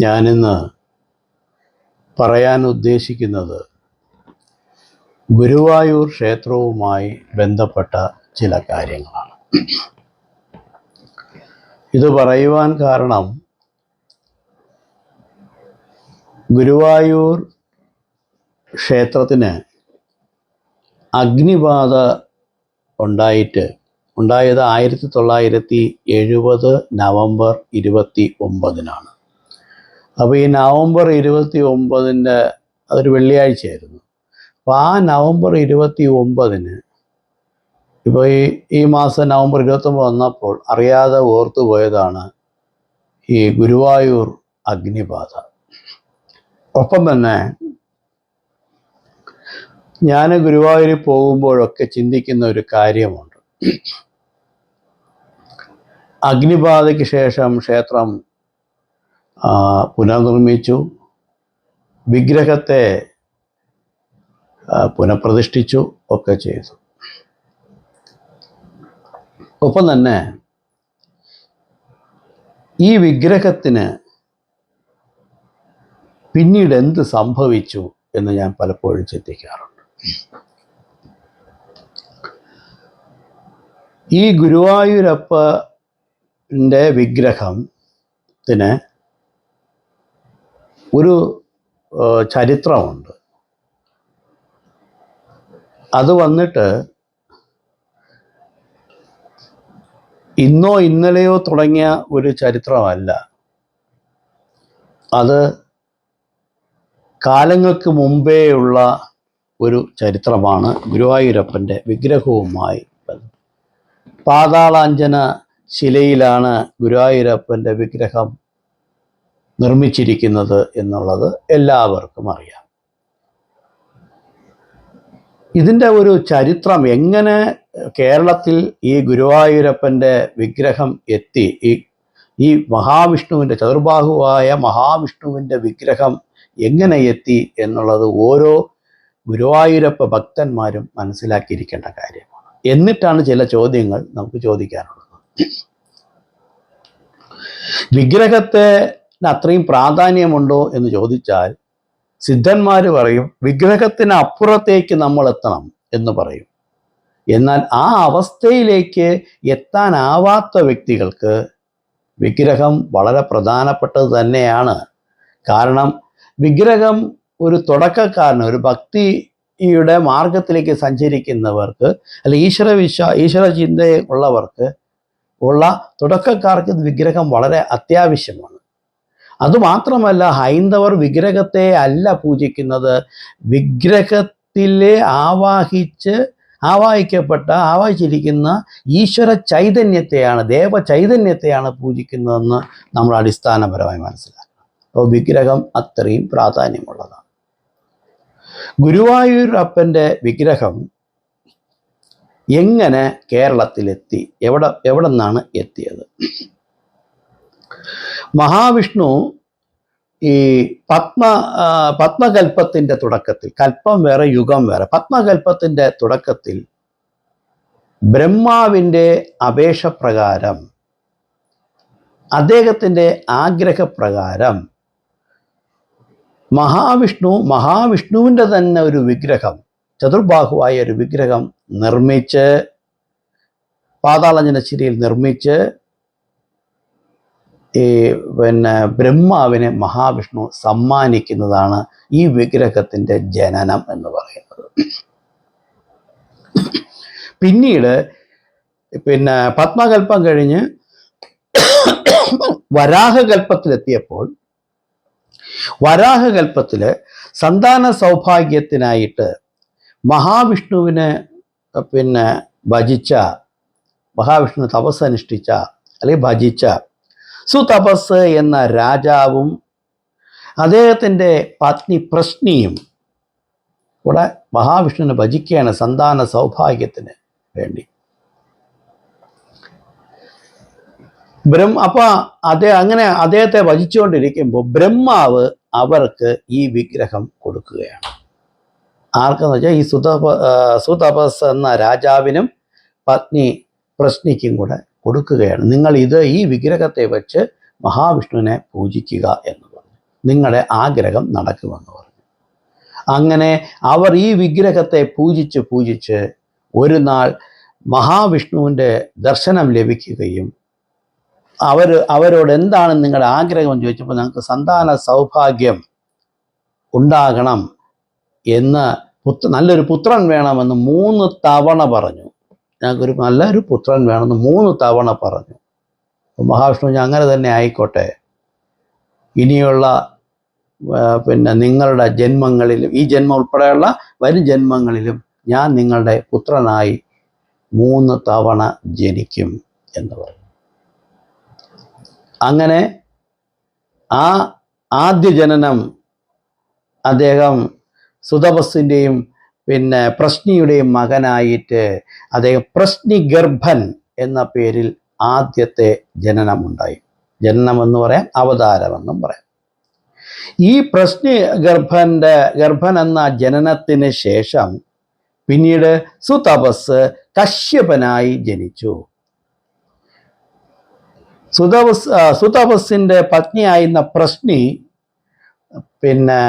ഞാനിന്ന് പറയാൻ ഉദ്ദേശിക്കുന്നത് ഗുരുവായൂർ ക്ഷേത്രവുമായി ബന്ധപ്പെട്ട ചില കാര്യങ്ങളാണ്. ഇത് പറയുവാൻ കാരണം ഗുരുവായൂർ ക്ഷേത്രത്തിന് അഗ്നിബാധ ഉണ്ടായിട്ട് ഉണ്ടായത് ആയിരത്തി തൊള്ളായിരത്തി എഴുപത് നവംബർ ഇരുപത്തി ഒമ്പതിനാണ് അപ്പോൾ ഈ നവംബർ ഇരുപത്തി ഒമ്പതിന്റെ അതൊരു വെള്ളിയാഴ്ചയായിരുന്നു. അപ്പോൾ ആ നവംബർ ഇരുപത്തി ഒമ്പതിന് ഇപ്പോൾ ഈ ഈ മാസം നവംബർ ഇരുപത്തൊമ്പത് വന്നപ്പോൾ അറിയാതെ ഓർത്തു പോയതാണ് ഈ ഗുരുവായൂർ അഗ്നിബാധ. ഒപ്പം തന്നെ ഞാൻ ഗുരുവായൂരിൽ പോകുമ്പോഴൊക്കെ ചിന്തിക്കുന്ന ഒരു കാര്യമുണ്ട്. അഗ്നിബാധയ്ക്ക് ശേഷം ക്ഷേത്രം പുനർനിർമ്മിച്ചു. വിഗ്രഹത്തെ പുനഃപ്രതിഷ്ഠിച്ചു ഒക്കെ ചെയ്തു. ഒപ്പം തന്നെ ഈ വിഗ്രഹത്തിന് പിന്നീട് എന്ത് സംഭവിച്ചു എന്ന് ഞാൻ പലപ്പോഴും ചിന്തിക്കാറുണ്ട്. ഈ ഗുരുവായൂരപ്പന്റെ വിഗ്രഹത്തിന് ഒരു ചരിത്രമുണ്ട്. അത് വന്നിട്ട് ഇന്നോ ഇന്നലെയോ തുടങ്ങിയ ഒരു ചരിത്രമല്ല. അത് കാലങ്ങൾക്ക് മുമ്പേയുള്ള ഒരു ചരിത്രമാണ് ഗുരുവായൂരപ്പന്റെ വിഗ്രഹവുമായി പാതാളാഞ്ജന ശിലയിലാണ് ഗുരുവായൂരപ്പന്റെ വിഗ്രഹം നിർമ്മിച്ചിരിക്കുന്നത് എന്നുള്ളത് എല്ലാവർക്കും അറിയാം. ഇതിന്റെ ഒരു ചരിത്രം എങ്ങനെ കേരളത്തിൽ ഈ ഗുരുവായൂരപ്പന്റെ വിഗ്രഹം എത്തി? ഈ ഈ മഹാവിഷ്ണുവിന്റെ ചതുർബാഹുവായ മഹാവിഷ്ണുവിന്റെ വിഗ്രഹം എങ്ങനെ എത്തി എന്നുള്ളത് ഓരോ ഗുരുവായൂരപ്പ ഭക്തന്മാരും മനസ്സിലാക്കിയിരിക്കേണ്ട കാര്യമാണ്. എന്നിട്ടാണ് ചില ചോദ്യങ്ങൾ നമുക്ക് ചോദിക്കാനുള്ളത്. വിഗ്രഹത്തെ അത്രയും പ്രാധാന്യമുണ്ടോ എന്ന് ചോദിച്ചാൽ സിദ്ധന്മാർ പറയും വിഗ്രഹത്തിന് അപ്പുറത്തേക്ക് നമ്മൾ എത്തണം എന്ന് പറയും. എന്നാൽ ആ അവസ്ഥയിലേക്ക് എത്താനാവാത്ത വ്യക്തികൾക്ക് വിഗ്രഹം വളരെ പ്രധാനപ്പെട്ടത് തന്നെയാണ്. കാരണം വിഗ്രഹം ഒരു തുടക്കക്കാരന് ഒരു ഭക്തിയുടെ മാർഗത്തിലേക്ക് സഞ്ചരിക്കുന്നവർക്ക് അല്ലെ ഈശ്വര വിശ്വാ ഈശ്വര ചിന്ത ഉള്ളവർക്ക് ഉള്ള തുടക്കക്കാർക്ക് വിഗ്രഹം വളരെ അത്യാവശ്യമാണ്. അതുമാത്രമല്ല ഹൈന്ദവർ വിഗ്രഹത്തെ അല്ല പൂജിക്കുന്നത്. വിഗ്രഹത്തിലെ ആവാഹിച്ച് ആവാഹിക്കപ്പെട്ട ആവാഹിച്ചിരിക്കുന്ന ഈശ്വര ചൈതന്യത്തെയാണ് ദേവ ചൈതന്യത്തെയാണ് പൂജിക്കുന്നതെന്ന് നമ്മൾ അടിസ്ഥാനപരമായി മനസ്സിലാക്കണം. അപ്പോൾ വിഗ്രഹം അത്രയും പ്രാധാന്യമുള്ളതാണ്. ഗുരുവായൂർ അപ്പന്റെ വിഗ്രഹം എങ്ങനെ കേരളത്തിലെത്തി? എവിടെ എവിടെ നിന്നാണ് എത്തിയത്? മഹാവിഷ്ണു ഈ പത്മ പത്മകൽപ്പത്തിന്റെ തുടക്കത്തിൽ കൽപ്പം വേറെ യുഗം വേറെ പത്മകൽപ്പത്തിന്റെ തുടക്കത്തിൽ ബ്രഹ്മാവിന്റെ അപേക്ഷപ്രകാരം അദ്ദേഹത്തിന്റെ ആഗ്രഹപ്രകാരം മഹാവിഷ്ണു മഹാവിഷ്ണുവിന്റെ തന്നെ ഒരു വിഗ്രഹം ചതുർബാഹുവായ ഒരു വിഗ്രഹം നിർമ്മിച്ച് പാതാളജനശ്ശേരിയിൽ നിർമ്മിച്ച് ഈ പിന്നെ ബ്രഹ്മാവിനെ മഹാവിഷ്ണു സമ്മാനിക്കുന്നതാണ് ഈ വിഗ്രഹത്തിന്റെ ജനനം എന്ന് പറയുന്നത്. പിന്നീട് പിന്നെ പത്മകൽപ്പം കഴിഞ്ഞ് വരാഹകൽപ്പത്തിലെത്തിയപ്പോൾ വരാഹകൽപ്പത്തിൽ സന്താന സൗഭാഗ്യത്തിനായിട്ട് മഹാവിഷ്ണുവിനെ പിന്നെ ഭജിച്ച മഹാവിഷ്ണു തപസ് അനുഷ്ഠിച്ച അല്ലെങ്കിൽ ഭജിച്ച സുതപസ് എന്ന രാജാവും അദ്ദേഹത്തിന്റെ പത്നി പ്രശ്നിയും കൂടെ മഹാവിഷ്ണുവിനെ ഭജിക്കുകയാണ് സന്താന സൗഭാഗ്യത്തിന് വേണ്ടി. ബ്രഹ്മ അപ്പൊ അതേ അങ്ങനെ അദ്ദേഹത്തെ വചിച്ചുകൊണ്ടിരിക്കുമ്പോൾ ബ്രഹ്മാവ് അവർക്ക് ഈ വിഗ്രഹം കൊടുക്കുകയാണ്. ആർക്കെന്ന് വെച്ചാൽ ഈ സുതപ സുതപസ് എന്ന രാജാവിനും പത്നി പ്രശ്നിക്കും കൂടെ കൊടുക്കുകയാണ്. നിങ്ങൾ ഇത് ഈ വിഗ്രഹത്തെ വെച്ച് മഹാവിഷ്ണുവിനെ പൂജിക്കുക എന്ന് പറഞ്ഞു. നിങ്ങളുടെ ആഗ്രഹം നടക്കുമെന്ന് പറഞ്ഞു. അങ്ങനെ അവർ ഈ വിഗ്രഹത്തെ പൂജിച്ച് പൂജിച്ച് ഒരു നാൾ മഹാവിഷ്ണുവിന്റെ ദർശനം ലഭിക്കുകയും അവർ അവരോട് എന്താണ് നിങ്ങളുടെ ആഗ്രഹം എന്ന് ചോദിച്ചപ്പോൾ ഞങ്ങൾക്ക് സന്താന സൗഭാഗ്യം ഉണ്ടാകണം എന്ന് പുത്ര നല്ലൊരു പുത്രൻ വേണമെന്ന് മൂന്ന് തവണ പറഞ്ഞു. ഞങ്ങൾക്കൊരു നല്ലൊരു പുത്രൻ വേണമെന്ന് മൂന്ന് തവണ പറഞ്ഞു. മഹാവിഷ്ണു അങ്ങനെ തന്നെ ആയിക്കോട്ടെ. ഇനിയുള്ള പിന്നെ നിങ്ങളുടെ ജന്മങ്ങളിലും ഈ ജന്മം ഉൾപ്പെടെയുള്ള വരും ജന്മങ്ങളിലും ഞാൻ നിങ്ങളുടെ പുത്രനായി മൂന്ന് തവണ ജനിക്കും എന്ന് പറഞ്ഞു. അങ്ങനെ ആ ആദ്യ ജനനം അദ്ദേഹം സുതപസ്സിന്റെയും പിന്നെ പ്രശ്നിയുടെയും മകനായിട്ട് അദ്ദേഹം പ്രശ്നി ഗർഭൻ എന്ന പേരിൽ ആദ്യത്തെ ജനനമുണ്ടായി. ജനനം എന്ന് പറയാം അവതാരമെന്നും പറയാം. ഈ പ്രശ്നി ഗർഭന്റെ ഗർഭൻ എന്ന ജനനത്തിന് ശേഷം പിന്നീട് സുതപസ് കശ്യപനായി ജനിച്ചു. സുതപസ് സുതപസിന്റെ പത്നിയായിരുന്ന പ്രശ്നി പിന്നെ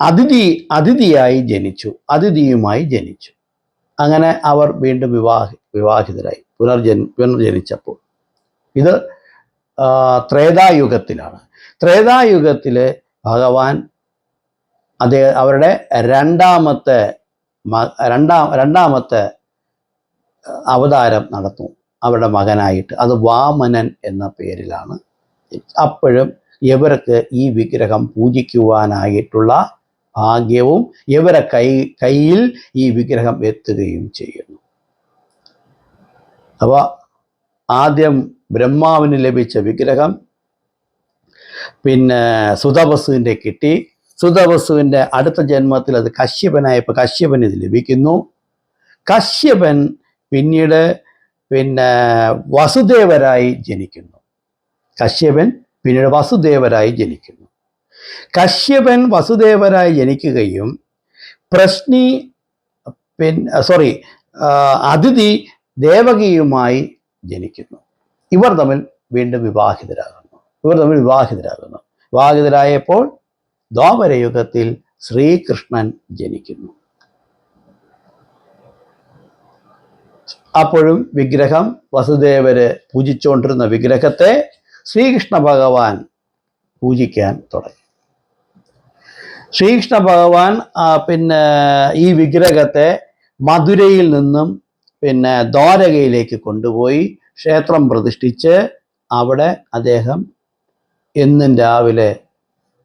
അതിഥി അതിഥിയായി ജനിച്ചു അതിഥിയുമായി ജനിച്ചു. അങ്ങനെ അവർ വീണ്ടും വിവാഹ വിവാഹിതരായി പുനർജൻ പുനർജനിച്ചപ്പോൾ. ഇത് ത്രേതായുഗത്തിലാണ്. ത്രേതായുഗത്തിൽ ഭഗവാൻ അതേ അവരുടെ രണ്ടാമത്തെ രണ്ടാം രണ്ടാമത്തെ അവതാരം നടത്തും. അവരുടെ മകനായിട്ട്. അത് വാമനൻ എന്ന പേരിലാണ്. അപ്പോഴും ഇവർക്ക് ഈ വിഗ്രഹം പൂജിക്കുവാനായിട്ടുള്ള ഭാഗ്യവും ഇവരെ കൈ കയ്യിൽ ഈ വിഗ്രഹം എത്തുകയും ചെയ്യുന്നു. അപ്പോൾ ആദ്യം ബ്രഹ്മാവിന് ലഭിച്ച വിഗ്രഹം പിന്നെ സുതവസുവിന്റെ കിട്ടി. സുതവസുവിന്റെ അടുത്ത ജന്മത്തിൽ അത് കശ്യപനായപ്പോൾ കശ്യപൻ ഇത് ലഭിക്കുന്നു. കശ്യപൻ പിന്നീട് പിന്നെ വസുദേവരായി ജനിക്കുന്നു. കശ്യപൻ പിന്നീട് വസുദേവരായി ജനിക്കുന്നു. കശ്യപൻ വസുദേവരായി ജനിക്കുകയും പ്രശ്നി പിന്നെ സോറി അതിഥി ദേവകിയുമായി ജനിക്കുന്നു. ഇവർ തമ്മിൽ വീണ്ടും വിവാഹിതരാകുന്നു. ഇവർ തമ്മിൽ വിവാഹിതരാകുന്നു. വിവാഹിതരായപ്പോൾ ദ്വാപരയുഗത്തിൽ ശ്രീകൃഷ്ണൻ ജനിക്കുന്നു. അപ്പോഴും വിഗ്രഹം വസുദേവര് പൂജിച്ചുകൊണ്ടിരുന്ന വിഗ്രഹത്തെ ശ്രീകൃഷ്ണ ഭഗവാൻ പൂജിക്കാൻ തുടങ്ങി. ശ്രീകൃഷ്ണ ഭഗവാൻ പിന്നെ ഈ വിഗ്രഹത്തെ മധുരയിൽ നിന്നും പിന്നെ ദ്വാരകയിലേക്ക് കൊണ്ടുപോയി ക്ഷേത്രം പ്രതിഷ്ഠിച്ച് അവിടെ അദ്ദേഹം എന്നും രാവിലെ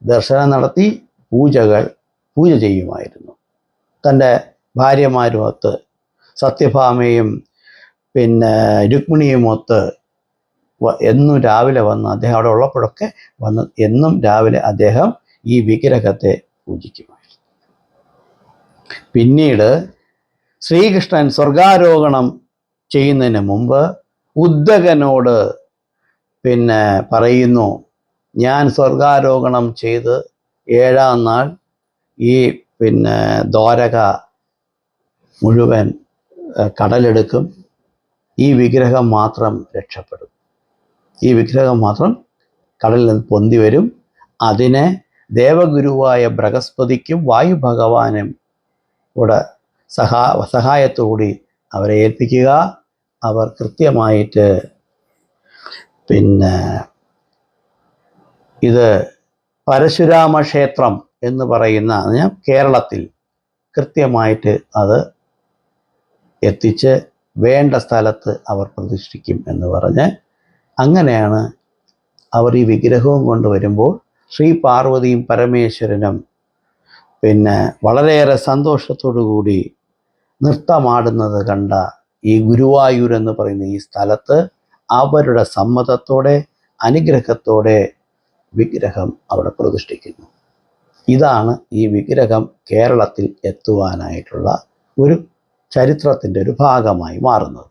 ദർശനം നടത്തി പൂജകൾ പൂജ ചെയ്യുമായിരുന്നു. തന്റെ ഭാര്യമാരുമൊത്ത് സത്യഭാമയും പിന്നെ രുക്മിണിയുമൊത്ത് എന്നും രാവിലെ വന്ന് അദ്ദേഹം അവിടെ ഉള്ളപ്പോഴൊക്കെ വന്ന് എന്നും രാവിലെ അദ്ദേഹം ഈ വിഗ്രഹത്തെ പൂജിക്കുമായിരുന്നു. പിന്നീട് ശ്രീകൃഷ്ണൻ സ്വർഗാരോഹണം ചെയ്യുന്നതിന് മുമ്പ് ഉദ്ധകനോട് പിന്നെ പറയുന്നു ഞാൻ സ്വർഗാരോഹണം ചെയ്ത് ഏഴാം നാൾ ഈ പിന്നെ ദ്വാരക മുഴുവൻ കടലെടുക്കും. ഈ വിഗ്രഹം മാത്രം രക്ഷപ്പെടും. ഈ വിഗ്രഹം മാത്രം കടലിൽ നിന്ന് പൊന്തി വരും. അതിനെ ദേവഗുരുവായ ബൃഹസ്പതിക്കും വായു ഭഗവാനും കൂടെ സഹാ സഹായത്തോടുകൂടി അവരെ ഏൽപ്പിക്കുക. അവർ കൃത്യമായിട്ട് പിന്നെ ഇത് പരശുരാമ ക്ഷേത്രം എന്ന് പറയുന്ന കേരളത്തിൽ കൃത്യമായിട്ട് അത് എത്തിച്ച് വേണ്ട സ്ഥലത്ത് അവർ പ്രതിഷ്ഠിക്കും എന്ന് പറഞ്ഞ് അങ്ങനെയാണ് അവർ ഈ വിഗ്രഹവും കൊണ്ടുവരുമ്പോൾ ശ്രീ പാർവതിയും പരമേശ്വരനും പിന്നെ വളരെയേറെ കൂടി നൃത്തമാടുന്നത് കണ്ട ഈ ഗുരുവായൂർ എന്ന് പറയുന്ന ഈ സ്ഥലത്ത് അവരുടെ സമ്മതത്തോടെ അനുഗ്രഹത്തോടെ വിഗ്രഹം അവിടെ പ്രതിഷ്ഠിക്കുന്നു. ഇതാണ് ഈ വിഗ്രഹം കേരളത്തിൽ എത്തുവാനായിട്ടുള്ള ഒരു ചരിത്രത്തിന്റെ ഒരു ഭാഗമായി മാറുന്നത്.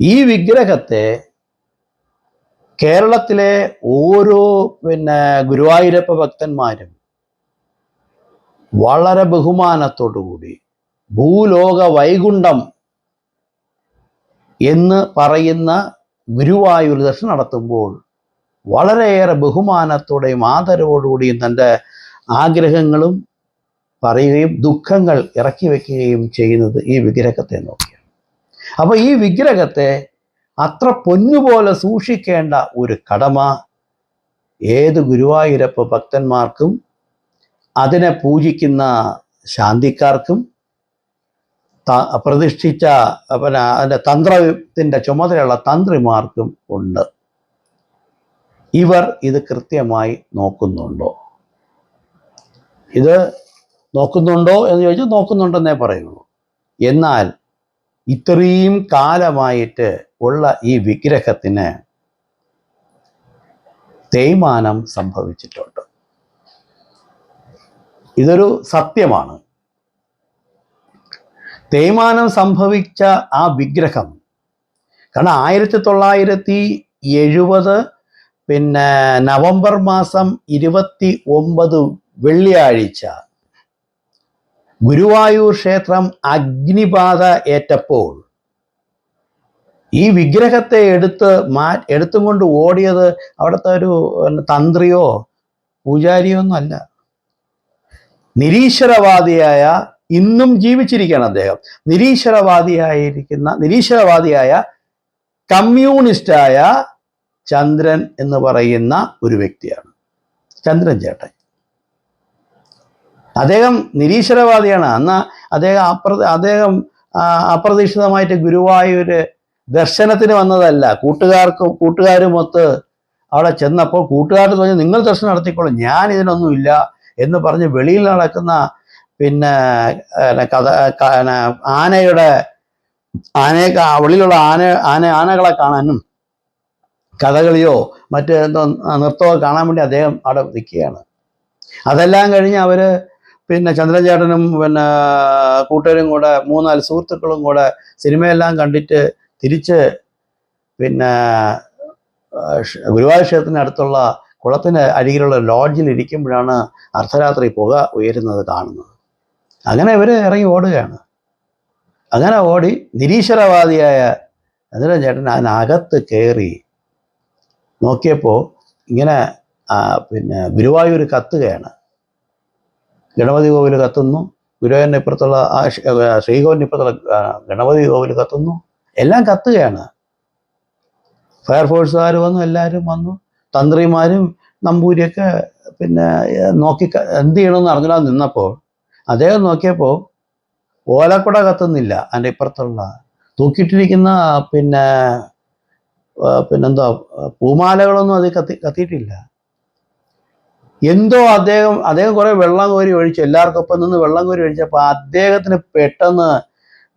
ഈ വിഗ്രഹത്തെ കേരളത്തിലെ ഓരോ പിന്നെ ഗുരുവായൂരപ്പ ഭക്തന്മാരും വളരെ ബഹുമാനത്തോടുകൂടി ഭൂലോക വൈകുണ്ഠം എന്ന് പറയുന്ന ഗുരുവായൂർ ദർശനം നടത്തുമ്പോൾ വളരെയേറെ ബഹുമാനത്തോടെയും ആദരവോടുകൂടിയും തന്റെ ആഗ്രഹങ്ങളും പറയുകയും ദുഃഖങ്ങൾ ഇറക്കി വയ്ക്കുകയും ചെയ്യുന്നത് ഈ വിഗ്രഹത്തെ നോക്കിയാണ്. അപ്പോൾ ഈ വിഗ്രഹത്തെ അത്ര പൊന്നുപോലെ സൂക്ഷിക്കേണ്ട ഒരു കടമ ഏത് ഗുരുവായൂരപ്പ ഭക്തന്മാർക്കും അതിനെ പൂജിക്കുന്ന ശാന്തിക്കാർക്കും ത- പ്രതിഷ്ഠിച്ച പിന്നെ അതിന്റെ തന്ത്രത്തിന്റെ ചുമതലയുള്ള തന്ത്രിമാർക്കും ഉണ്ട്. ഇവർ ഇത് കൃത്യമായി നോക്കുന്നുണ്ടോ? ഇത് നോക്കുന്നുണ്ടോ എന്ന് ചോദിച്ചാൽ നോക്കുന്നുണ്ടെന്നേ പറയുള്ളൂ എന്നാൽ ഇത്രയും കാലമായിട്ട് ഉള്ള ഈ വിഗ്രഹത്തിന് തേയ്മാനം സംഭവിച്ചിട്ടുണ്ട്. ഇതൊരു സത്യമാണ്. തേയ്മാനം സംഭവിച്ച ആ വിഗ്രഹം കാരണം ആയിരത്തി തൊള്ളായിരത്തി എഴുപത് പിന്നെ നവംബർ മാസം ഇരുപത്തി ഒമ്പത് വെള്ളിയാഴ്ച ഗുരുവായൂർ ക്ഷേത്രം അഗ്നിബാധ ഏറ്റപ്പോൾ ഈ വിഗ്രഹത്തെ എടുത്ത് മാ എടുത്തും കൊണ്ട് ഓടിയത് അവിടുത്തെ ഒരു തന്ത്രിയോ പൂജാരിയോ ഒന്നും അല്ല. നിരീശ്വരവാദിയായ ഇന്നും ജീവിച്ചിരിക്കുകയാണ് അദ്ദേഹം. നിരീശ്വരവാദിയായിരിക്കുന്ന നിരീശ്വരവാദിയായ കമ്മ്യൂണിസ്റ്റായ ചന്ദ്രൻ എന്ന് പറയുന്ന ഒരു വ്യക്തിയാണ്. ചന്ദ്രൻ ചേട്ടൻ. അദ്ദേഹം നിരീശ്വരവാദിയാണ്. അന്ന് അദ്ദേഹം അപ്ര അദ്ദേഹം അപ്രതീക്ഷിതമായിട്ട് ഗുരുവായൂര് ദർശനത്തിന് വന്നതല്ല. കൂട്ടുകാർക്കും കൂട്ടുകാരുമൊത്ത് അവിടെ ചെന്നപ്പോൾ കൂട്ടുകാർ പറഞ്ഞു നിങ്ങൾ ദർശനം നടത്തിക്കോളൂ ഞാൻ ഇതിനൊന്നുമില്ല എന്ന് പറഞ്ഞ് വെളിയിൽ നടക്കുന്ന പിന്നെ കഥ ആനയുടെ ആനയെ വെളിയിലുള്ള ആന ആന ആനകളെ കാണാനും കഥകളിയോ മറ്റ് എന്തോ നൃത്തമോ കാണാൻ വേണ്ടി അദ്ദേഹം അവിടെ നിൽക്കുകയാണ്. അതെല്ലാം കഴിഞ്ഞ് അവർ പിന്നെ ചന്ദ്രചേട്ടനും പിന്നെ കൂട്ടുകാരും കൂടെ മൂന്നാൽ സുഹൃത്തുക്കളും കൂടെ സിനിമയെല്ലാം കണ്ടിട്ട് തിരിച്ച് പിന്നെ ഗുരുവായൂർ ക്ഷേത്രത്തിനടുത്തുള്ള കുളത്തിന് അരികിലുള്ള ലോഡ്ജിൽ ഇരിക്കുമ്പോഴാണ് അർദ്ധരാത്രി പുക ഉയരുന്നത് കാണുന്നത്. അങ്ങനെ ഇവർ ഇറങ്ങി ഓടുകയാണ്. അങ്ങനെ ഓടി നിരീശ്വരവാദിയായ ചന്ദ്രചേട്ടൻ അതിനകത്ത് കയറി നോക്കിയപ്പോൾ ഇങ്ങനെ പിന്നെ ഗുരുവായൂർ കത്തുകയാണ്. ഗണപതി കോവിൽ കത്തുന്നു ഗുരുവായൂരിന്റെ ഇപ്പുറത്തുള്ള ആ ശ്രീകോവിലിന്റെ ഇപ്പുറത്തുള്ള ഗണപതി കോവിൽ കത്തുന്നു. എല്ലാം കത്തുകയാണ്. ഫയർഫോഴ്സുകാർ വന്നു എല്ലാവരും വന്നു. തന്ത്രിമാരും നമ്പൂരിയൊക്കെ പിന്നെ നോക്കി എന്ത് ചെയ്യണമെന്ന് അറിഞ്ഞില്ല നിന്നപ്പോൾ. അദ്ദേഹം നോക്കിയപ്പോൾ ഓലക്കുട കത്തുന്നില്ല അതിന്റെ ഇപ്പുറത്തുള്ള. തൂക്കിയിട്ടിരിക്കുന്ന പിന്നെ പിന്നെന്താ പൂമാലകളൊന്നും അത് കത്തി കത്തിയിട്ടില്ല. എന്തോ അദ്ദേഹം അദ്ദേഹം കുറെ വെള്ളം കോരി ഒഴിച്ചു എല്ലാവർക്കും ഒപ്പം നിന്ന് വെള്ളം കോരി ഒഴിച്ചപ്പോൾ അദ്ദേഹത്തിന് പെട്ടെന്ന്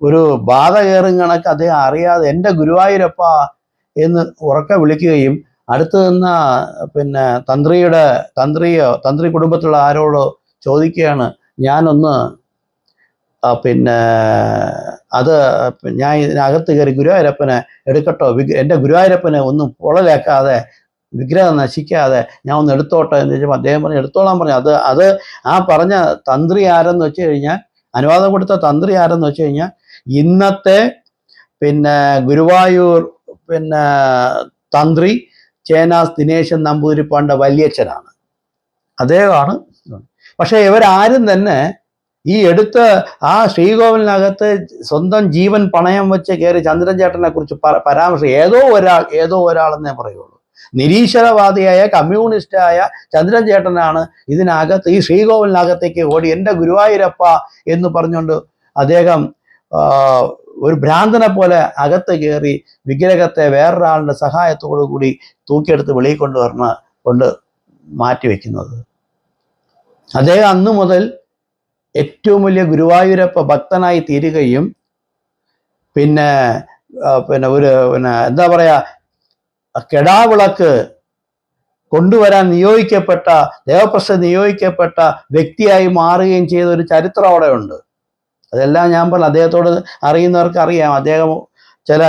ഒരു ബാധ കയറും കണക്ക് അദ്ദേഹം അറിയാതെ എന്റെ ഗുരുവായൂരപ്പ എന്ന് ഉറക്കെ വിളിക്കുകയും അടുത്ത് നിന്ന പിന്നെ തന്ത്രിയുടെ തന്ത്രിയോ തന്ത്രി കുടുംബത്തിലുള്ള ആരോടോ ചോദിക്കുകയാണ് ഞാനൊന്ന് പിന്നെ അത് ഞാൻ ഇതിനകത്ത് കയറി ഗുരുവായൂരപ്പനെ എടുക്കട്ടോ എന്റെ ഗുരുവായൂരപ്പനെ ഒന്നും പൊളലേക്കാതെ വിഗ്രഹം നശിക്കാതെ ഞാൻ ഒന്ന് എടുത്തോട്ടെ എന്ന് ചോദിച്ചപ്പോൾ അദ്ദേഹം പറഞ്ഞു എടുത്തോളാൻ പറഞ്ഞു. അത് അത് ആ പറഞ്ഞ തന്ത്രി ആരെന്ന് വെച്ച് കഴിഞ്ഞാൽ അനുവാദം കൊടുത്ത തന്ത്രി ആരെന്ന് വെച്ച് കഴിഞ്ഞാൽ ഇന്നത്തെ പിന്നെ ഗുരുവായൂർ പിന്നെ തന്ത്രി ചേനാസ് ദിനേശൻ നമ്പൂതിരിപ്പാണ്ട വല്യച്ഛനാണ്. അദ്ദേഹമാണ്. പക്ഷേ ഇവരാരും തന്നെ ഈ എടുത്ത് ആ ശ്രീകോവിലിനകത്ത് സ്വന്തം ജീവൻ പണയം വെച്ച് കയറി ചന്ദ്രൻ ചേട്ടനെ കുറിച്ച് പരാമർശം ഏതോ ഒരാൾ ഏതോ ഒരാളെന്നേ പറയുള്ളൂ. നിരീശ്വരവാദിയായ കമ്മ്യൂണിസ്റ്റായ ചന്ദ്രൻ ചേട്ടനാണ് ഇതിനകത്ത് ഈ ശ്രീകോവിലിനകത്തേക്ക് ഓടി എന്റെ ഗുരുവായൂരപ്പ എന്ന് പറഞ്ഞുകൊണ്ട് അദ്ദേഹം ഒരു ഭ്രാന്തനെ പോലെ അകത്ത് കയറി വിഗ്രഹത്തെ വേറൊരാളുടെ സഹായത്തോടു കൂടി തൂക്കിയെടുത്ത് വെളിയിൽ കൊണ്ടുവരണ കൊണ്ട് മാറ്റിവെക്കുന്നത് അദ്ദേഹം അന്നു മുതൽ ഏറ്റവും വലിയ ഗുരുവായൂരപ്പ ഭക്തനായി തീരുകയും പിന്നെ പിന്നെ ഒരു പിന്നെ എന്താ പറയാ കെടാവിളക്ക് കൊണ്ടുവരാൻ നിയോഗിക്കപ്പെട്ട ദേവപ്രസ നിയോഗിക്കപ്പെട്ട വ്യക്തിയായി മാറുകയും ചെയ്ത ഒരു ചരിത്രം അവിടെ ഉണ്ട്. അതെല്ലാം ഞാൻ പറഞ്ഞു അദ്ദേഹത്തോട് അറിയുന്നവർക്ക് അറിയാം. അദ്ദേഹം ചില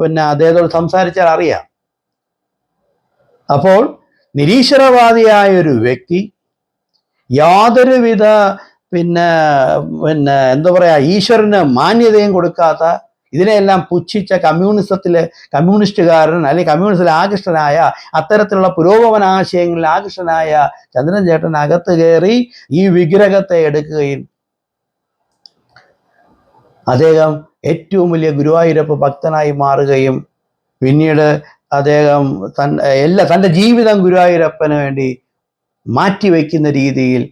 പിന്നെ അദ്ദേഹത്തോട് സംസാരിച്ചാൽ അറിയാം. അപ്പോൾ നിരീശ്വരവാദിയായ ഒരു വ്യക്തി യാതൊരുവിധ പിന്നെ പിന്നെ എന്താ പറയാ ഈശ്വരന് മാന്യതയും കൊടുക്കാത്ത ഇതിനെയെല്ലാം പുച്ഛിച്ച കമ്മ്യൂണിസത്തിലെ കമ്മ്യൂണിസ്റ്റുകാരൻ അല്ലെങ്കിൽ കമ്മ്യൂണിസ്റ്റിൽ ആകൃഷ്ടനായ അത്തരത്തിലുള്ള പുരോഗമന ആശയങ്ങളിൽ ആകൃഷ്ടനായ ചന്ദ്രൻ ചേട്ടൻ അകത്ത് കയറി ഈ വിഗ്രഹത്തെ എടുക്കുകയും അദ്ദേഹം ഏറ്റവും വലിയ ഗുരുവായൂരപ്പ് ഭക്തനായി മാറുകയും പിന്നീട് അദ്ദേഹം തൻ എല്ലാ തന്റെ ജീവിതം ഗുരുവായൂരപ്പന് വേണ്ടി മാറ്റിവെക്കുന്ന രീതിയിൽ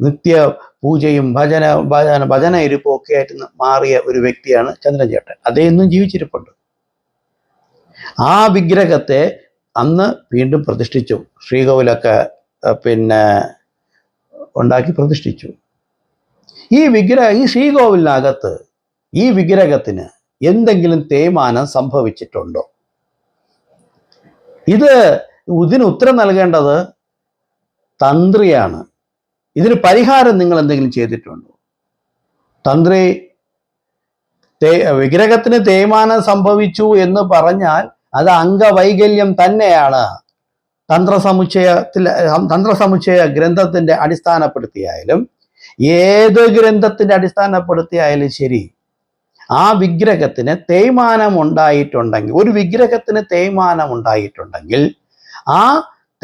നിത്യ പൂജയും ഭജന ഭജന ഭജന ഇരിപ്പും ഒക്കെ ആയിട്ട് മാറിയ ഒരു വ്യക്തിയാണ് ചന്ദ്രൻ ചേട്ടൻ ഇന്നും ജീവിച്ചിരിപ്പുണ്ട്. ആ വിഗ്രഹത്തെ അന്ന് വീണ്ടും പ്രതിഷ്ഠിച്ചു. ശ്രീകോവിലൊക്കെ പിന്നെ ഉണ്ടാക്കി പ്രതിഷ്ഠിച്ചു. ഈ വിഗ്രഹ ഈ ശ്രീകോവിലിനകത്ത് ഈ വിഗ്രഹത്തിന് എന്തെങ്കിലും തേയ്മാനം സംഭവിച്ചിട്ടുണ്ടോ? ഇത് ഇതിന് ഉത്തരം നൽകേണ്ടത് തന്ത്രിയാണ്. ഇതിന് പരിഹാരം നിങ്ങൾ എന്തെങ്കിലും ചെയ്തിട്ടുണ്ടോ? തന്ത്രി വിഗ്രഹത്തിന് തേയ്മാനം സംഭവിച്ചു എന്ന് പറഞ്ഞാൽ അത് അംഗവൈകല്യം തന്നെയാണ്. തന്ത്രസമുച്ചയത്തിൽ തന്ത്രസമുച്ചയ ഗ്രന്ഥത്തിന്റെ അടിസ്ഥാനപ്പെടുത്തിയായാലും ഏത് ഗ്രന്ഥത്തിന്റെ അടിസ്ഥാനപ്പെടുത്തിയായാലും ശരി ആ വിഗ്രഹത്തിന് തേയ്മാനം ഉണ്ടായിട്ടുണ്ടെങ്കിൽ ഒരു വിഗ്രഹത്തിന് തേയ്മാനം ഉണ്ടായിട്ടുണ്ടെങ്കിൽ ആ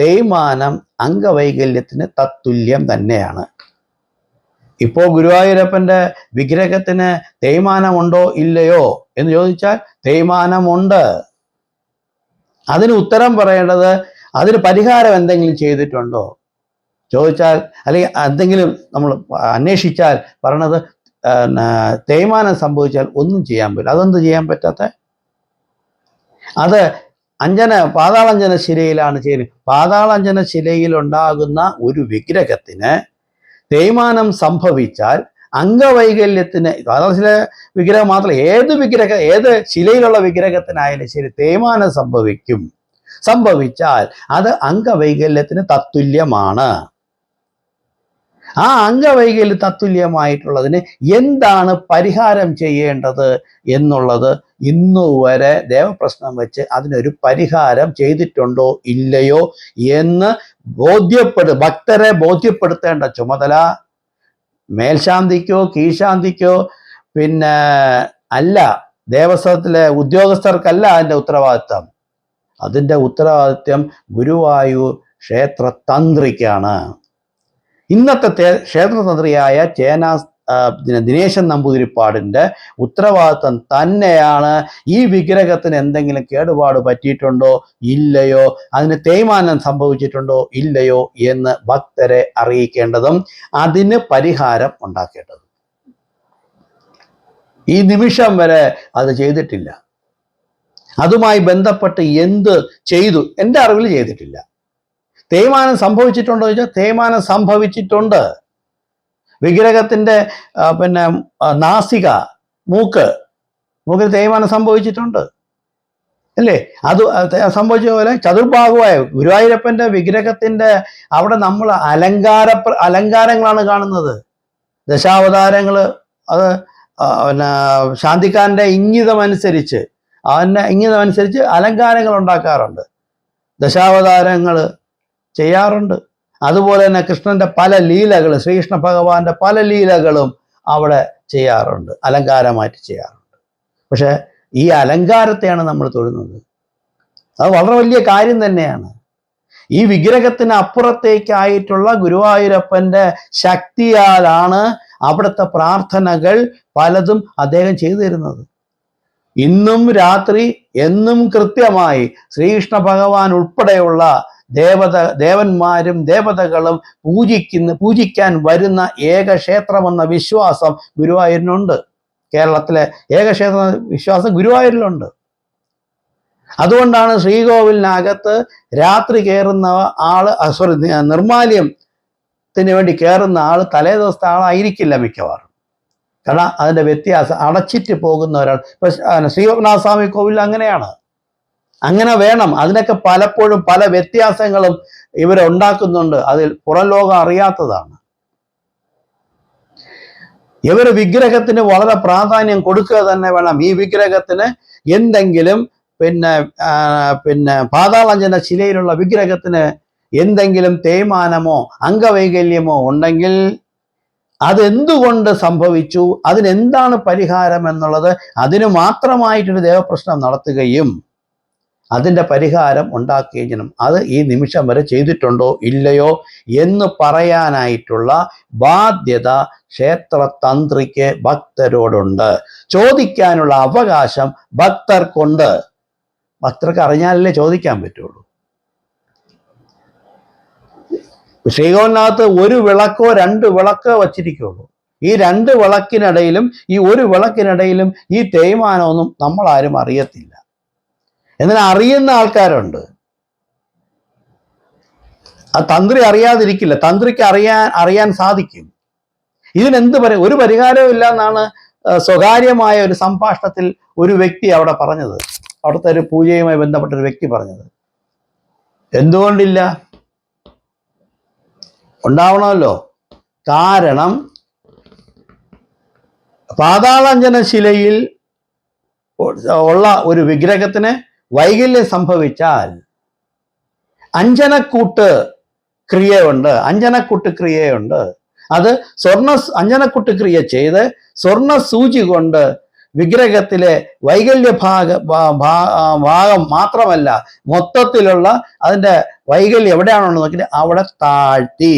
തേയ്മാനം അംഗവൈകല്യത്തിന് തത്തുല്യം തന്നെയാണ്. ഇപ്പോൾ ഗുരുവായൂരപ്പന്റെ വിഗ്രഹത്തിന് തേയ്മാനമുണ്ടോ ഇല്ലയോ എന്ന് ചോദിച്ചാൽ തേയ്മാനമുണ്ട്. അതിന് ഉത്തരം പറയേണ്ടത് അതിന് പരിഹാരം എന്തെങ്കിലും ചെയ്തിട്ടുണ്ടോ? ചോദിച്ചാൽ അല്ലെങ്കിൽ എന്തെങ്കിലും നമ്മൾ അന്വേഷിച്ചാൽ പറയണത് തേയ്മാനം സംഭവിച്ചാൽ ഒന്നും ചെയ്യാൻ പറ്റില്ല. അതെന്ത് ചെയ്യാൻ പറ്റാത്ത? അത് അഞ്ജന പാതാളഞ്ജന ശിലയിലാണ് ചെയ്യുന്നത്. പാതാളഞ്ജന ശിലയിൽ ഉണ്ടാകുന്ന ഒരു വിഗ്രഹത്തിന് തേയ്മാനം സംഭവിച്ചാൽ അംഗവൈകല്യത്തിന് പാതാളശില വിഗ്രഹം മാത്രം ഏത് വിഗ്രഹ ഏത് ശിലയിലുള്ള വിഗ്രഹത്തിനായാലും ശരി തേയ്മാനം സംഭവിക്കും. സംഭവിച്ചാൽ അത് അംഗവൈകല്യത്തിന് തത്തുല്യമാണ്. ആ അംഗവൈകല്യ തത്തുല്യമായിട്ടുള്ളതിന് എന്താണ് പരിഹാരം ചെയ്യേണ്ടത് എന്നുള്ളത് ഇന്നുവരെ ദേവപ്രശ്നം വെച്ച് അതിനൊരു പരിഹാരം ചെയ്തിട്ടുണ്ടോ ഇല്ലയോ എന്ന് ബോധ്യപ്പെടു ഭക്തരെ ബോധ്യപ്പെടുത്തേണ്ട ചുമതല മേൽശാന്തിക്കോ കീഴ്ശാന്തിക്കോ പിന്നെ അല്ല ദേവസ്വത്തിലെ ഉദ്യോഗസ്ഥർക്കല്ല അതിന്റെ ഉത്തരവാദിത്വം. അതിന്റെ ഉത്തരവാദിത്വം ഗുരുവായൂർ ക്ഷേത്ര തന്ത്രിക്കാണ് ഇന്നത്തെ ക്ഷേത്രതന്ത്രിയായ ചേന ദിനേശൻ നമ്പൂതിരിപ്പാടിന്റെ ഉത്തരവാദിത്തം തന്നെയാണ്. ഈ വിഗ്രഹത്തിന് എന്തെങ്കിലും കേടുപാട് പറ്റിയിട്ടുണ്ടോ? ഇല്ലയോ. അതിന് തേയ്മാനം സംഭവിച്ചിട്ടുണ്ടോ? ഇല്ലയോ എന്ന് ഭക്തരെ അറിയിക്കേണ്ടതും അതിന് പരിഹാരം ഉണ്ടാക്കേണ്ടതും. ഈ നിമിഷം വരെ അത് ചെയ്തിട്ടില്ല. അതുമായി ബന്ധപ്പെട്ട് എന്ത് ചെയ്തു? എന്റെ അറിവിൽ ചെയ്തിട്ടില്ല. തേയ്മാനം സംഭവിച്ചിട്ടുണ്ടോ ചോദിച്ചാൽ തേയ്മാനം സംഭവിച്ചിട്ടുണ്ട്. വിഗ്രഹത്തിന്റെ പിന്നെ നാസിക മൂക്ക് മൂക്കിൽ തേയ്മാനം സംഭവിച്ചിട്ടുണ്ട്. അല്ലേ? അത് സംഭവിച്ച പോലെ ചതുർഭാഗമായ ഗുരുവായൂരപ്പന്റെ വിഗ്രഹത്തിന്റെ അവിടെ നമ്മൾ അലങ്കാര അലങ്കാരങ്ങളാണ് കാണുന്നത്. ദശാവതാരങ്ങൾ അത് പിന്നെ ശാന്തിക്കാരന്റെ ഇംഗിതമനുസരിച്ച് അവന്റെ അവന്റെ ഇംഗിതം അലങ്കാരങ്ങൾ ഉണ്ടാക്കാറുണ്ട്. ദശാവതാരങ്ങൾ ചെയ്യാറുണ്ട്. അതുപോലെ തന്നെ കൃഷ്ണന്റെ പല ലീലകൾ ശ്രീകൃഷ്ണ ഭഗവാന്റെ പല ലീലകളും അവിടെ ചെയ്യാറുണ്ട്. അലങ്കാരമായിട്ട് ചെയ്യാറുണ്ട്. പക്ഷെ ഈ അലങ്കാരത്തെയാണ് നമ്മൾ തൊഴുന്നത്. അത് വളരെ വലിയ കാര്യം തന്നെയാണ്. ഈ വിഗ്രഹത്തിന് അപ്പുറത്തേക്കായിട്ടുള്ള ഗുരുവായൂരപ്പന്റെ ശക്തിയാലാണ് അവിടുത്തെ പ്രാർത്ഥനകൾ പലതും അദ്ദേഹം ചെയ്തു തരുന്നത്. ഇന്നും രാത്രി എന്നും കൃത്യമായി ശ്രീകൃഷ്ണ ഭഗവാൻ ഉൾപ്പെടെയുള്ള ദേവത ദേവന്മാരും ദേവതകളും പൂജിക്കുന്ന പൂജിക്കാൻ വരുന്ന ഏക ക്ഷേത്രമെന്ന വിശ്വാസം ഗുരുവായൂരിനുണ്ട്. കേരളത്തിലെ ഏക ക്ഷേത്ര വിശ്വാസം ഗുരുവായൂരിലുണ്ട്. അതുകൊണ്ടാണ് ശ്രീകോവിലിനകത്ത് രാത്രി കയറുന്ന ആൾ സോറി നിർമാല്യത്തിന് വേണ്ടി കയറുന്ന ആൾ തലേ ദിവസത്തെ ആളായിരിക്കില്ല മിക്കവാറും. കാരണം അതിന്റെ വ്യത്യാസം അടച്ചിട്ട് പോകുന്ന ഒരാൾ. ഇപ്പം ശ്രീപത്മനാഭ സ്വാമി കോവിൽ അങ്ങനെയാണ്. അങ്ങനെ വേണം. അതിനൊക്കെ പലപ്പോഴും പല വ്യത്യാസങ്ങളും ഇവരുണ്ടാക്കുന്നുണ്ട് അതിൽ പുറം ലോകം അറിയാത്തതാണ്. ഇവർ വിഗ്രഹത്തിന് വളരെ പ്രാധാന്യം കൊടുക്കുക തന്നെ വേണം. ഈ വിഗ്രഹത്തിന് എന്തെങ്കിലും പിന്നെ പിന്നെ പാതാളഞ്ജന ശിലയിലുള്ള വിഗ്രഹത്തിന് എന്തെങ്കിലും തേയ്മാനമോ അംഗവൈകല്യമോ ഉണ്ടെങ്കിൽ അതെന്തുകൊണ്ട് സംഭവിച്ചു? അതിനെന്താണ് പരിഹാരം എന്നുള്ളത്? അതിന് മാത്രമായിട്ടൊരു ദേവപ്രശ്നം നടത്തുകയും അതിന്റെ പരിഹാരം ഉണ്ടാക്കുകയും അത് ഈ നിമിഷം വരെ ചെയ്തിട്ടുണ്ടോ ഇല്ലയോ എന്ന് പറയാനായിട്ടുള്ള ബാധ്യത ക്ഷേത്ര തന്ത്രിക്ക് ഭക്തരോടുണ്ട്. ചോദിക്കാനുള്ള അവകാശം ഭക്തർക്കുണ്ട്. ഭക്തർക്ക് അറിഞ്ഞാലല്ലേ ചോദിക്കാൻ പറ്റുള്ളൂ. ശ്രീകോവിനകത്ത് ഒരു വിളക്കോ രണ്ട് വിളക്കോ വച്ചിരിക്കുള്ളൂ. ഈ രണ്ട് വിളക്കിനിടയിലും ഈ ഒരു വിളക്കിനിടയിലും ഈ തേയ്മാനമൊന്നും നമ്മളാരും അറിയത്തില്ല. എന്നാൽ അറിയുന്ന ആൾക്കാരുണ്ട്. ആ തന്ത്രി അറിയാതിരിക്കില്ല. തന്ത്രിക്ക് അറിയാൻ അറിയാൻ സാധിക്കും. ഇതിനെന്ത് പറയും ഒരു പരിഹാരവും ഇല്ല എന്നാണ് സ്വകാര്യമായ ഒരു സംഭാഷണത്തിൽ ഒരു വ്യക്തി അവിടെ പറഞ്ഞത്. അവിടുത്തെ ഒരു പൂജയുമായി ബന്ധപ്പെട്ട ഒരു വ്യക്തി പറഞ്ഞത്. എന്തുകൊണ്ടില്ല? ഉണ്ടാവണമല്ലോ. കാരണം പാതാളഞ്ജന ശിലയിൽ ഉള്ള ഒരു വിഗ്രഹത്തിന് വൈകല്യം സംഭവിച്ചാൽ അഞ്ജനക്കൂട്ട് ക്രിയയുണ്ട്. അഞ്ജനക്കൂട്ട് ക്രിയയുണ്ട്. അത് സ്വർണ അഞ്ജനക്കൂട്ട് ക്രിയ ചെയ്ത് സ്വർണ സൂചി കൊണ്ട് വിഗ്രഹത്തിലെ വൈകല്യ ഭാഗ ഭാഗം മാത്രമല്ല മൊത്തത്തിലുള്ള അതിന്റെ വൈകല്യം എവിടെയാണോ നോക്കി അവിടെ താഴ്ത്തി.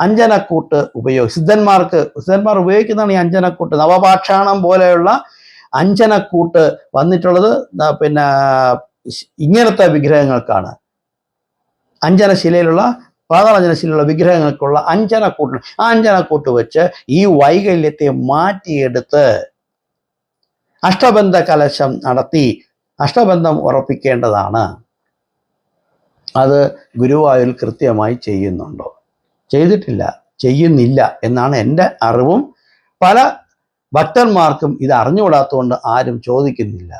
അഞ്ജനക്കൂട്ട് ഉപയോഗി സിദ്ധന്മാർക്ക് സിദ്ധന്മാർ ഉപയോഗിക്കുന്നതാണ് ഈ അഞ്ജനക്കൂട്ട്. നവപാക്ഷാണം പോലെയുള്ള അഞ്ജനക്കൂട്ട് വന്നിട്ടുള്ളത് പിന്നെ ഇങ്ങനത്തെ വിഗ്രഹങ്ങൾക്കാണ്. അഞ്ജനശിലയിലുള്ള പാതാളഞ്ജനശിലയിലുള്ള വിഗ്രഹങ്ങൾക്കുള്ള അഞ്ജനക്കൂട്ട് ആ അഞ്ജനക്കൂട്ട് വെച്ച് ഈ വൈകല്യത്തെ മാറ്റിയെടുത്ത് അഷ്ടബന്ധ കലശം നടത്തി അഷ്ടബന്ധം ഉറപ്പിക്കേണ്ടതാണ്. അത് ഗുരുവായൂർ കൃത്യമായി ചെയ്യുന്നുണ്ടോ? ചെയ്തിട്ടില്ല ചെയ്യുന്നില്ല എന്നാണ് എന്റെ അറിവും. പല ഭക്തന്മാർക്കും ഇത് അറിഞ്ഞുകൂടാത്തതുകൊണ്ട് ആരും ചോദിക്കുന്നില്ല.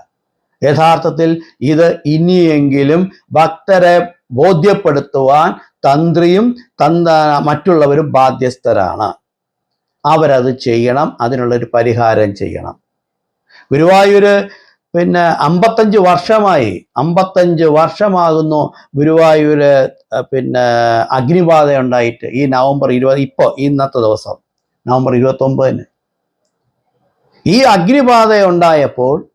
യഥാർത്ഥത്തിൽ ഇത് ഇനിയെങ്കിലും ഭക്തരെ ബോധ്യപ്പെടുത്തുവാൻ തന്ത്രിയും തന്ത മറ്റുള്ളവരും ബാധ്യസ്ഥരാണ്. അവരത് ചെയ്യണം അതിനുള്ളൊരു പരിഹാരം ചെയ്യണം. ഗുരുവായൂര് പിന്നെ അമ്പത്തഞ്ച് വർഷമായി അമ്പത്തഞ്ച് വർഷമാകുന്നു ഗുരുവായൂര് പിന്നെ അഗ്നിബാധ ഉണ്ടായിട്ട് ഈ നവംബർ ഇരുപത് ഇപ്പോൾ ഇന്നത്തെ ദിവസം നവംബർ ഇരുപത്തൊമ്പതിന്. ഈ അഗ്നിബാധ ഉണ്ടായപ്പോൾ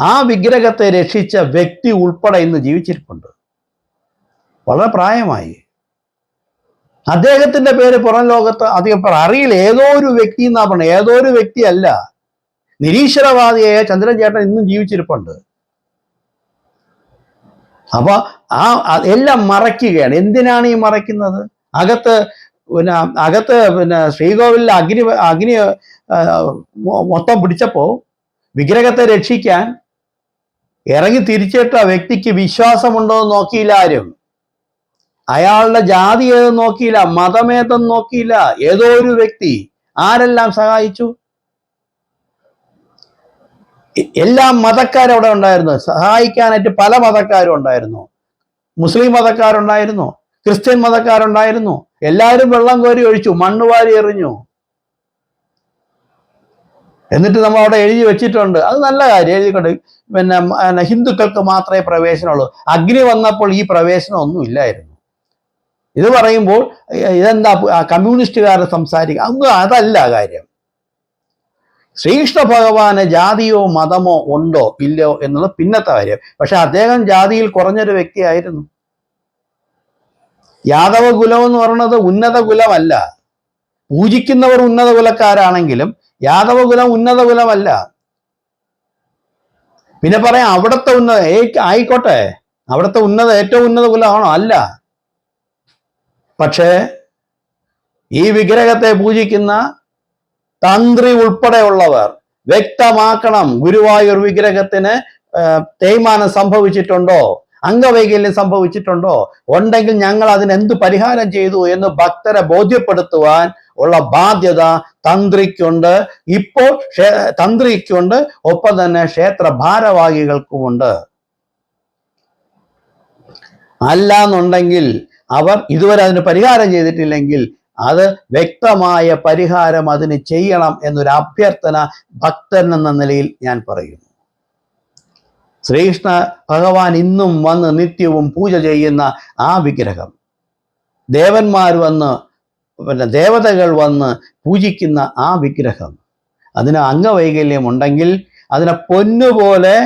ആ വിഗ്രഹത്തെ രക്ഷിച്ച വ്യക്തി ഉൾപ്പെടെ ഇന്ന് ജീവിച്ചിരിപ്പുണ്ട്. വളരെ പ്രായമായി. അദ്ദേഹത്തിന്റെ പേര് പുറം ലോകത്ത് അധികം അറിയില്ല. ഏതോ ഒരു വ്യക്തി എന്നാ പറഞ്ഞത് ഏതോ ഒരു വ്യക്തിയല്ല. നിരീശ്വരവാദിയായ ചന്ദ്രൻ ചേട്ടൻ ഇന്നും ജീവിച്ചിരിപ്പുണ്ട്. അപ്പൊ ആ എല്ലാം മറയ്ക്കുകയാണ്. എന്തിനാണ് ഈ മറയ്ക്കുന്നത്? അകത്ത് പിന്നെ അകത്ത് പിന്നെ ശ്രീകോവിലിൽ അഗ്നി അഗ്നി ആ, മൊത്തം പിടിച്ചപ്പോ വിഗ്രഹത്തെ രക്ഷിക്കാൻ ഇറങ്ങി തിരിച്ചിട്ട വ്യക്തിക്ക് വിശ്വാസമുണ്ടോ എന്ന് നോക്കിയില്ല ആരും. അയാളുടെ ജാതി ഏതെന്ന് നോക്കിയില്ല മതമേതെന്ന് നോക്കിയില്ല ഏതോ ഒരു വ്യക്തി ആരെല്ലാം സഹായിച്ചു? എല്ലാ മതക്കാരും അവിടെ ഉണ്ടായിരുന്നു. സഹായിക്കാനായിട്ട് പല മതക്കാരും ഉണ്ടായിരുന്നു. മുസ്ലിം മതക്കാരുണ്ടായിരുന്നു. ക്രിസ്ത്യൻ മതക്കാരുണ്ടായിരുന്നു. എല്ലാവരും വെള്ളം കോരി ഒഴിച്ചു മണ്ണ് വാരി എറിഞ്ഞു. എന്നിട്ട് നമ്മൾ അവിടെ എഴുതി വെച്ചിട്ടുണ്ട്. അത് നല്ല കാര്യം എഴുതിക്കൊണ്ട് പിന്നെ പിന്നെ ഹിന്ദുക്കൾക്ക് മാത്രമേ പ്രവേശനമുള്ളൂ. അഗ്നി വന്നപ്പോൾ ഈ പ്രവേശനം ഒന്നും ഇല്ലായിരുന്നു. ഇത് പറയുമ്പോൾ ഇതെന്താ കമ്മ്യൂണിസ്റ്റുകാർ സംസാരിക്കുക ഒന്നും അതല്ല കാര്യം. ശ്രീകൃഷ്ണ ഭഗവാന് ജാതിയോ മതമോ ഉണ്ടോ ഇല്ലയോ എന്നുള്ളത് പിന്നത്തെ കാര്യം. പക്ഷെ അദ്ദേഹം ജാതിയിൽ കുറഞ്ഞൊരു വ്യക്തിയായിരുന്നു. യാദവ കുലം എന്ന് പറയുന്നത് ഉന്നത കുലമല്ല പൂജിക്കുന്നവർ ഉന്നത കുലക്കാരാണെങ്കിലും യാദവ കുലം ഉന്നത കുലമല്ല പിന്നെ പറയാം അവിടുത്തെ ഉന്നത ആയിക്കോട്ടെ. അവിടുത്തെ ഉന്നത ഏറ്റവും ഉന്നത കുലമാണോ അല്ല. പക്ഷേ ഈ വിഗ്രഹത്തെ പൂജിക്കുന്ന തന്ത്രി ഉൾപ്പെടെയുള്ളവർ വ്യക്തമാക്കണം ഗുരുവായൂർ വിഗ്രഹത്തിന് തേയ്മാനം സംഭവിച്ചിട്ടുണ്ടോ? അംഗവൈകല്യം സംഭവിച്ചിട്ടുണ്ടോ? ഉണ്ടെങ്കിൽ ഞങ്ങൾ അതിന് എന്ത് പരിഹാരം ചെയ്തു എന്ന് ഭക്തരെ ബോധ്യപ്പെടുത്തുവാൻ ഉള്ള ബാധ്യത തന്ത്രിക്കുണ്ട്. ഇപ്പോൾ തന്ത്രിക്കുണ്ട്. ഒപ്പം തന്നെ ക്ഷേത്ര ഭാരവാഹികൾക്കുമുണ്ട്. അല്ല എന്നുണ്ടെങ്കിൽ അവർ ഇതുവരെ അതിന് പരിഹാരം ചെയ്തിട്ടില്ലെങ്കിൽ അത് വ്യക്തമായ പരിഹാരം അതിന് ചെയ്യണം എന്നൊരു അഭ്യർത്ഥന ഭക്തൻ എന്ന നിലയിൽ ഞാൻ പറയുന്നു. ശ്രീകൃഷ്ണ ഭഗവാൻ ഇന്നും വന്ന് നിത്യവും പൂജ ചെയ്യുന്ന ആ വിഗ്രഹം. ദേവന്മാർ വന്ന് പിന്നെ ദേവതകൾ വന്ന് പൂജിക്കുന്ന ആ വിഗ്രഹം. അതിന് അംഗവൈകല്യം ഉണ്ടെങ്കിൽ അതിനെ പൊന്നുപോലെ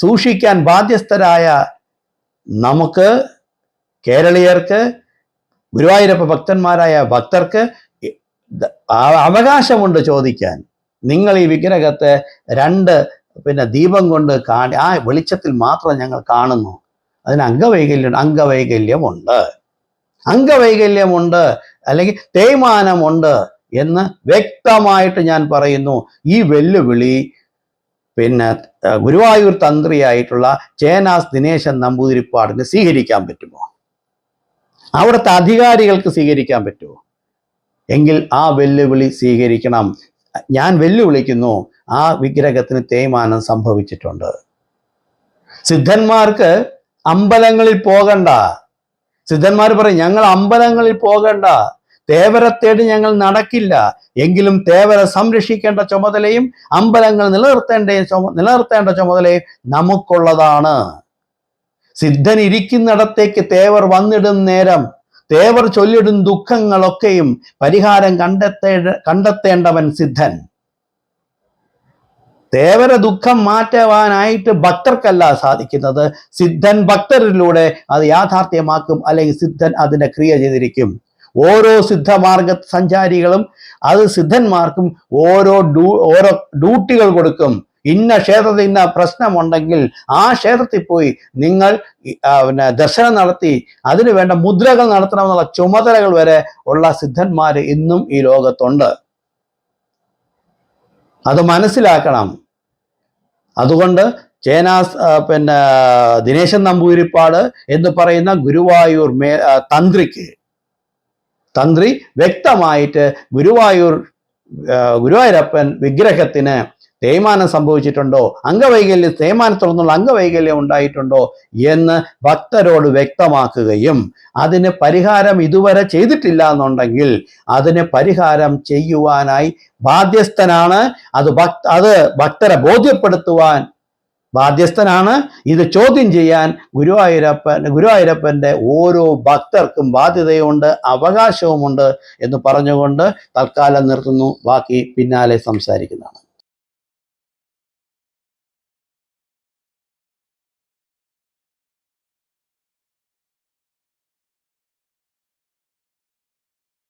സൂക്ഷിക്കാൻ ബാധ്യസ്ഥരായ നമുക്ക് കേരളീയർക്ക് ഗുരുവായൂരപ്പ ഭക്തന്മാരായ ഭക്തർക്ക് അവകാശമുണ്ട് ചോദിക്കാൻ. നിങ്ങൾ ഈ വിഗ്രഹത്തെ രണ്ട് പിന്നെ ദീപം കൊണ്ട് കാണി ആ വെളിച്ചത്തിൽ മാത്രം ഞങ്ങൾ കാണുന്നു. അതിന് അംഗവൈകല്യം അംഗവൈകല്യമുണ്ട്. അംഗവൈകല്യമുണ്ട് അല്ലെങ്കിൽ തേയ്മാനമുണ്ട് എന്ന് വ്യക്തമായിട്ട് ഞാൻ പറയുന്നു. ഈ വെല്ലുവിളി പിന്നെ ഗുരുവായൂർ തന്ത്രിയായിട്ടുള്ള ചേനാസ് ദിനേശൻ നമ്പൂതിരിപ്പാടിന് സ്വീകരിക്കാൻ പറ്റുമോ? അവിടുത്തെ അധികാരികൾക്ക് സ്വീകരിക്കാൻ പറ്റുമോ? എങ്കിൽ ആ വെല്ലുവിളി സ്വീകരിക്കണം. ഞാൻ വെല്ലുവിളിക്കുന്നു ആ വിഗ്രഹത്തിന് തേയ്മാനം സംഭവിച്ചിട്ടുണ്ട്. സിദ്ധന്മാർക്ക് അമ്പലങ്ങളിൽ പോകണ്ട. സിദ്ധന്മാർ പറയും ഞങ്ങൾ അമ്പലങ്ങളിൽ പോകണ്ട. തേവരത്തേട് തേടി ഞങ്ങൾ നടക്കില്ല. എങ്കിലും തേവര സംരക്ഷിക്കേണ്ട ചുമതലയും അമ്പലങ്ങൾ നിലനിർത്തേണ്ട നിലനിർത്തേണ്ട ചുമതലയും നമുക്കുള്ളതാണ്. സിദ്ധൻ ഇരിക്കുന്നിടത്തേക്ക് തേവർ വന്നിടും നേരം. തേവർ ചൊല്ലിടും ദുഃഖങ്ങളൊക്കെയും പരിഹാരം കണ്ടെത്തേ കണ്ടെത്തേണ്ടവൻ സിദ്ധൻ. തേവര ദുഃഖം മാറ്റുവാനായിട്ട് ഭക്തർക്കല്ല സാധിക്കുന്നത്. സിദ്ധൻ ഭക്തരിലൂടെ അത് യാഥാർത്ഥ്യമാക്കും അല്ലെങ്കിൽ സിദ്ധൻ അതിന്റെ ക്രിയ ചെയ്തിരിക്കും. ഓരോ സിദ്ധമാർഗ സഞ്ചാരികളും അത് സിദ്ധന്മാർക്കും ഓരോ ഡ്യൂ ഓരോ ഡ്യൂട്ടികൾ കൊടുക്കും. ഇന്ന ക്ഷേത്രത്തിൽ ഇന്ന പ്രശ്നമുണ്ടെങ്കിൽ ആ ക്ഷേത്രത്തിൽ പോയി നിങ്ങൾ പിന്നെ ദർശനം നടത്തി അതിനു വേണ്ട മുദ്രകൾ നടത്തണമെന്നുള്ള ചുമതലകൾ വരെ ഉള്ള സിദ്ധന്മാർ ഇന്നും ഈ ലോകത്തുണ്ട്. അത് മനസ്സിലാക്കണം. അതുകൊണ്ട് ചേനാസ് പിന്നെ ദിനേശൻ നമ്പൂരിപ്പാട് എന്ന് പറയുന്ന ഗുരുവായൂർ മേ തന്ത്രിക്ക് തന്ത്രി വ്യക്തമായിട്ട് ഗുരുവായൂർ ഗുരുവായൂരപ്പൻ വിഗ്രഹത്തിന് തേയ്മാനം സംഭവിച്ചിട്ടുണ്ടോ? അംഗവൈകല്യം തേയ്മാനത്തുടർന്നുള്ള അംഗവൈകല്യം ഉണ്ടായിട്ടുണ്ടോ എന്ന് ഭക്തരോട് വ്യക്തമാക്കുകയും അതിന് പരിഹാരം ഇതുവരെ ചെയ്തിട്ടില്ല എന്നുണ്ടെങ്കിൽ അതിന് പരിഹാരം ചെയ്യുവാനായി ബാധ്യസ്ഥനാണ്. അത് ഭക്ത അത് ഭക്തരെ ബോധ്യപ്പെടുത്തുവാൻ ബാധ്യസ്ഥനാണ്. ഇത് ചോദ്യം ചെയ്യാൻ ഗുരുവായൂരപ്പൻ ഗുരുവായൂരപ്പന്റെ ഓരോ ഭക്തർക്കും ബാധ്യതയുണ്ട് അവകാശവുമുണ്ട് എന്ന് പറഞ്ഞുകൊണ്ട് തൽക്കാലം നിർത്തുന്നു. ബാക്കി പിന്നാലെ സംസാരിക്കുന്നതാണ്.